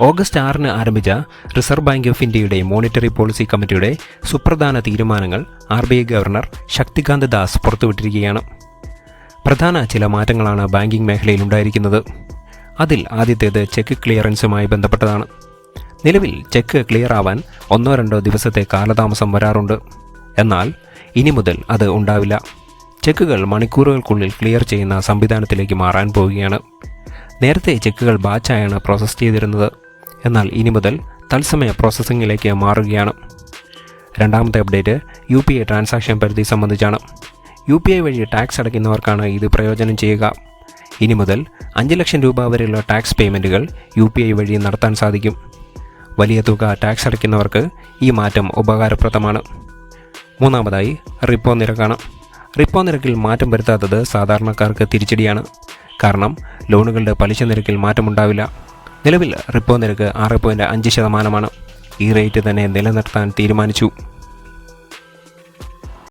August ആറിന് ആരംഭിച്ച reserve bank of ഇന്ത്യയുടെ മോണിറ്ററി പോളിസി കമ്മിറ്റിയുടെ സുപ്രധാന തീരുമാനങ്ങൾ R B I governor Shaktikanta Das പുറത്തുവിട്ടിരിക്കുകയാണ്. പ്രധാന ചില മാറ്റങ്ങളാണ് ബാങ്കിംഗ് മേഖലയിൽ ഉണ്ടായിരിക്കുന്നത്. അതിൽ ആദ്യത്തേത് ചെക്ക് ക്ലിയറൻസുമായി ബന്ധപ്പെട്ടതാണ്. നിലവിൽ ചെക്ക് ക്ലിയർ ആവാൻ ഒന്നോ രണ്ടോ ദിവസത്തെ കാലതാമസം വരാറുണ്ട്. എന്നാൽ ഇനി മുതൽ അത് ഉണ്ടാവില്ല. ചെക്കുകൾ മണിക്കൂറുകൾക്കുള്ളിൽ ക്ലിയർ ചെയ്യുന്ന സംവിധാനത്തിലേക്ക് മാറാൻ പോവുകയാണ്. നേരത്തെ ചെക്കുകൾ ബാച്ചായാണ് പ്രോസസ്സ് ചെയ്തിരുന്നത്. എന്നാൽ ഇനി മുതൽ തത്സമയ പ്രോസസ്സിംഗിലേക്ക് മാറുകയാണ്. രണ്ടാമത്തെ update U P I transaction പരിധി സംബന്ധിച്ചാണ്. യു പി ഐ വഴി ടാക്സ് അടയ്ക്കുന്നവർക്കാണ് ഇത് പ്രയോജനം ചെയ്യുക. ഇനി മുതൽ അഞ്ച് ലക്ഷം രൂപ വരെയുള്ള ടാക്സ് പേയ്മെന്റുകൾ യു പി ഐ വഴി നടത്താൻ സാധിക്കും. വലിയ തുക ടാക്സ് അടയ്ക്കുന്നവർക്ക് ഈ മാറ്റം ഉപകാരപ്രദമാണ്. മൂന്നാമതായി റിപ്പോ നിരക്കാണ്. റിപ്പോ നിരക്കിൽ മാറ്റം വരുത്താത്തത് സാധാരണക്കാർക്ക് തിരിച്ചടിയാണ്. കാരണം ലോണുകളുടെ പലിശ നിരക്കിൽ മാറ്റമുണ്ടാവില്ല. നിലവിൽ റിപ്പോ നിരക്ക് ആറ് പോയിന്റ് അഞ്ച് ശതമാനമാണ് ഈ റേറ്റ് തന്നെ നിലനിർത്താൻ തീരുമാനിച്ചു.